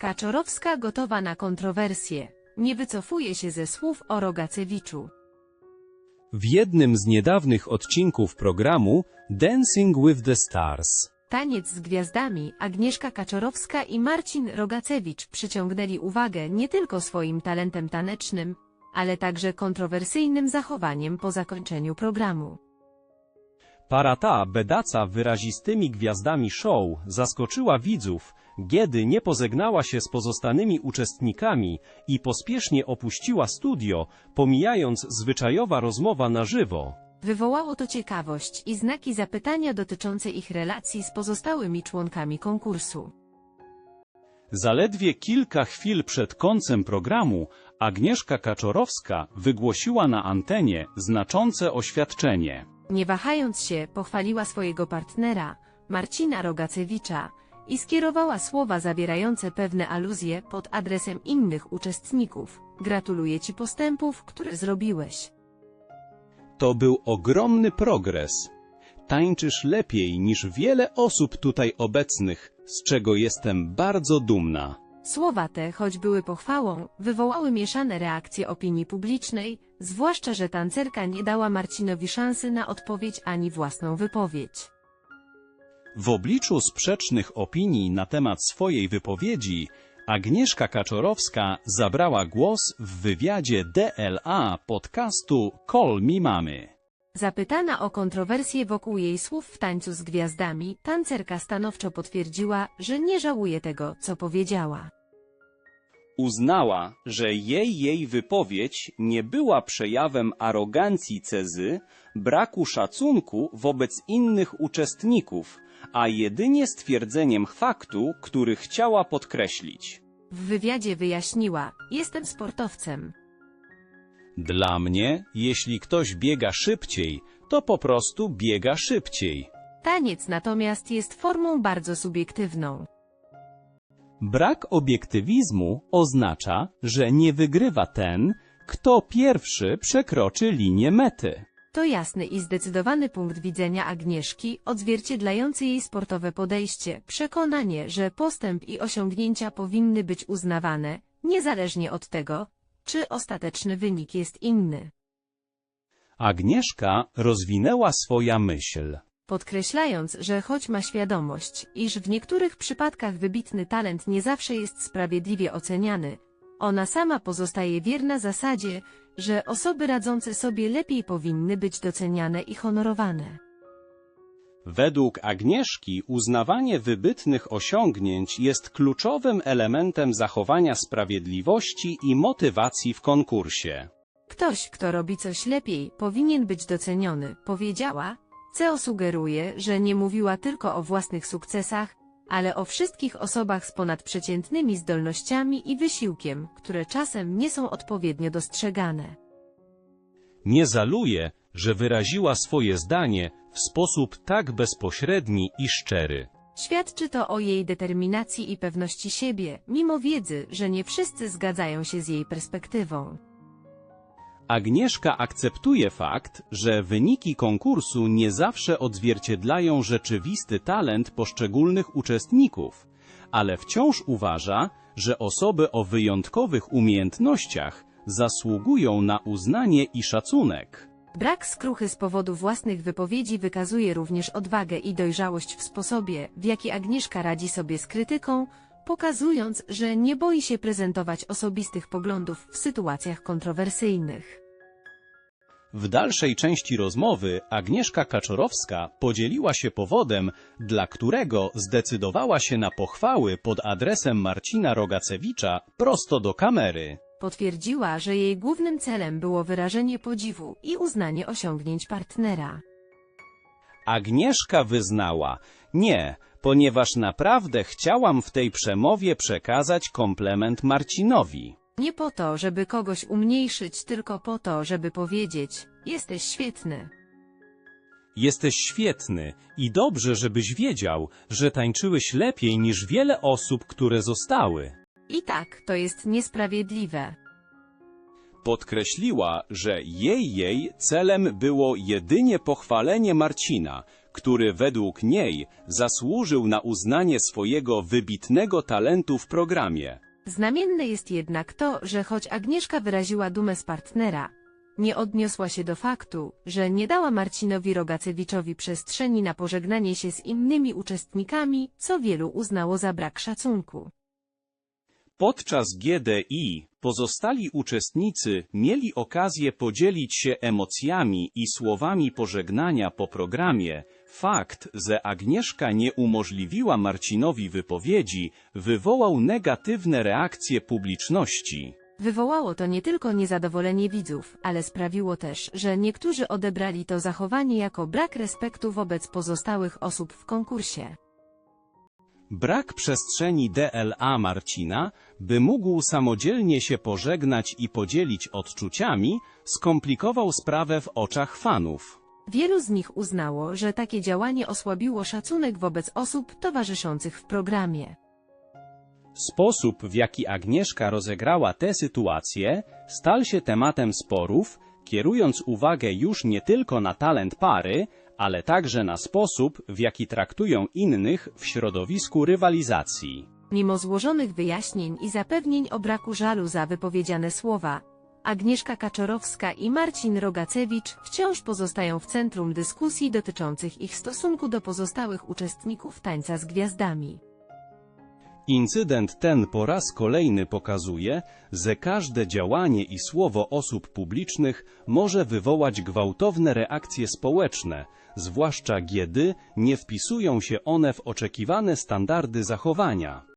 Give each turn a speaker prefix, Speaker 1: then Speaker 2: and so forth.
Speaker 1: Kaczorowska gotowa na kontrowersje. Nie wycofuje się ze słów o Rogacewiczu.
Speaker 2: W jednym z niedawnych odcinków programu Dancing with the Stars
Speaker 1: Taniec z gwiazdami Agnieszka Kaczorowska i Marcin Rogacewicz przyciągnęli uwagę nie tylko swoim talentem tanecznym, ale także kontrowersyjnym zachowaniem po zakończeniu programu.
Speaker 2: Para ta, bedaca wyrazistymi gwiazdami show, zaskoczyła widzów, kiedy nie pozegnała się z pozostanymi uczestnikami i pospiesznie opuściła studio, pomijając zwyczajowa rozmowa na żywo.
Speaker 1: Wywołało to ciekawość i znaki zapytania dotyczące ich relacji z pozostałymi członkami konkursu.
Speaker 2: Zaledwie kilka chwil przed końcem programu Agnieszka Kaczorowska wygłosiła na antenie znaczące oświadczenie.
Speaker 1: Nie wahając się, pochwaliła swojego partnera, Marcina Rogacewicza, i skierowała słowa zawierające pewne aluzje pod adresem innych uczestników. Gratuluję Ci postępów, które zrobiłeś.
Speaker 2: To był ogromny progres. Tańczysz lepiej niż wiele osób tutaj obecnych, z czego jestem bardzo dumna.
Speaker 1: Słowa te, choć były pochwałą, wywołały mieszane reakcje opinii publicznej, zwłaszcza, że tancerka nie dała Marcinowi szansy na odpowiedź ani własną wypowiedź.
Speaker 2: W obliczu sprzecznych opinii na temat swojej wypowiedzi, Agnieszka Kaczorowska zabrała głos w wywiadzie DLA podcastu Call Me Mamy.
Speaker 1: Zapytana o kontrowersje wokół jej słów w tańcu z gwiazdami, tancerka stanowczo potwierdziła, że nie żałuje tego, co powiedziała.
Speaker 2: Uznała, że jej jej wypowiedź nie była przejawem arogancji Cezy, braku szacunku wobec innych uczestników, a jedynie stwierdzeniem faktu, który chciała podkreślić.
Speaker 1: W wywiadzie wyjaśniła, jestem sportowcem.
Speaker 2: Dla mnie, jeśli ktoś biega szybciej, to po prostu biega szybciej.
Speaker 1: Taniec natomiast jest formą bardzo subiektywną.
Speaker 2: Brak obiektywizmu oznacza, że nie wygrywa ten, kto pierwszy przekroczy linię mety.
Speaker 1: To jasny i zdecydowany punkt widzenia Agnieszki, odzwierciedlający jej sportowe podejście, przekonanie, że postęp i osiągnięcia powinny być uznawane, niezależnie od tego, czy ostateczny wynik jest inny.
Speaker 2: Agnieszka rozwinęła swoja myśl.
Speaker 1: Podkreślając, że choć ma świadomość, iż w niektórych przypadkach wybitny talent nie zawsze jest sprawiedliwie oceniany, ona sama pozostaje wierna zasadzie, że osoby radzące sobie lepiej powinny być doceniane i honorowane.
Speaker 2: Według Agnieszki uznawanie wybitnych osiągnięć jest kluczowym elementem zachowania sprawiedliwości i motywacji w konkursie.
Speaker 1: Ktoś, kto robi coś lepiej, powinien być doceniony, powiedziała. CEO sugeruje, że nie mówiła tylko o własnych sukcesach, ale o wszystkich osobach z ponadprzeciętnymi zdolnościami i wysiłkiem, które czasem nie są odpowiednio dostrzegane.
Speaker 2: Nie żaluje, że wyraziła swoje zdanie w sposób tak bezpośredni i szczery.
Speaker 1: Świadczy to o jej determinacji i pewności siebie, mimo wiedzy, że nie wszyscy zgadzają się z jej perspektywą.
Speaker 2: Agnieszka akceptuje fakt, że wyniki konkursu nie zawsze odzwierciedlają rzeczywisty talent poszczególnych uczestników, ale wciąż uważa, że osoby o wyjątkowych umiejętnościach zasługują na uznanie i szacunek.
Speaker 1: Brak skruchy z powodu własnych wypowiedzi wykazuje również odwagę i dojrzałość w sposobie, w jaki Agnieszka radzi sobie z krytyką, pokazując, że nie boi się prezentować osobistych poglądów w sytuacjach kontrowersyjnych.
Speaker 2: W dalszej części rozmowy Agnieszka Kaczorowska podzieliła się powodem, dla którego zdecydowała się na pochwały pod adresem Marcina Rogacewicza prosto do kamery.
Speaker 1: Potwierdziła, że jej głównym celem było wyrażenie podziwu i uznanie osiągnięć partnera.
Speaker 2: Agnieszka wyznała, nie, ponieważ naprawdę chciałam w tej przemowie przekazać komplement Marcinowi.
Speaker 1: Nie po to, żeby kogoś umniejszyć, tylko po to, żeby powiedzieć: Jesteś świetny.
Speaker 2: Jesteś świetny i dobrze, żebyś wiedział, że tańczyłeś lepiej niż wiele osób, które zostały.
Speaker 1: I tak, to jest niesprawiedliwe.
Speaker 2: Podkreśliła, że jej jej celem było jedynie pochwalenie Marcina, który według niej zasłużył na uznanie swojego wybitnego talentu w programie.
Speaker 1: Znamienne jest jednak to, że choć Agnieszka wyraziła dumę z partnera, nie odniosła się do faktu, że nie dała Marcinowi Rogacewiczowi przestrzeni na pożegnanie się z innymi uczestnikami, co wielu uznało za brak szacunku.
Speaker 2: Podczas GDI pozostali uczestnicy mieli okazję podzielić się emocjami i słowami pożegnania po programie. Fakt, że Agnieszka nie umożliwiła Marcinowi wypowiedzi, wywołał negatywne reakcje publiczności.
Speaker 1: Wywołało to nie tylko niezadowolenie widzów, ale sprawiło też, że niektórzy odebrali to zachowanie jako brak respektu wobec pozostałych osób w konkursie.
Speaker 2: Brak przestrzeni DLA Marcina, by mógł samodzielnie się pożegnać i podzielić odczuciami, skomplikował sprawę w oczach fanów.
Speaker 1: Wielu z nich uznało, że takie działanie osłabiło szacunek wobec osób towarzyszących w programie.
Speaker 2: Sposób, w jaki Agnieszka rozegrała tę sytuację, stał się tematem sporów, kierując uwagę już nie tylko na talent pary, ale także na sposób, w jaki traktują innych w środowisku rywalizacji.
Speaker 1: Mimo złożonych wyjaśnień i zapewnień o braku żalu za wypowiedziane słowa, Agnieszka Kaczorowska i Marcin Rogacewicz wciąż pozostają w centrum dyskusji dotyczących ich stosunku do pozostałych uczestników tańca z gwiazdami.
Speaker 2: Incydent ten po raz kolejny pokazuje, że każde działanie i słowo osób publicznych może wywołać gwałtowne reakcje społeczne, zwłaszcza kiedy nie wpisują się one w oczekiwane standardy zachowania.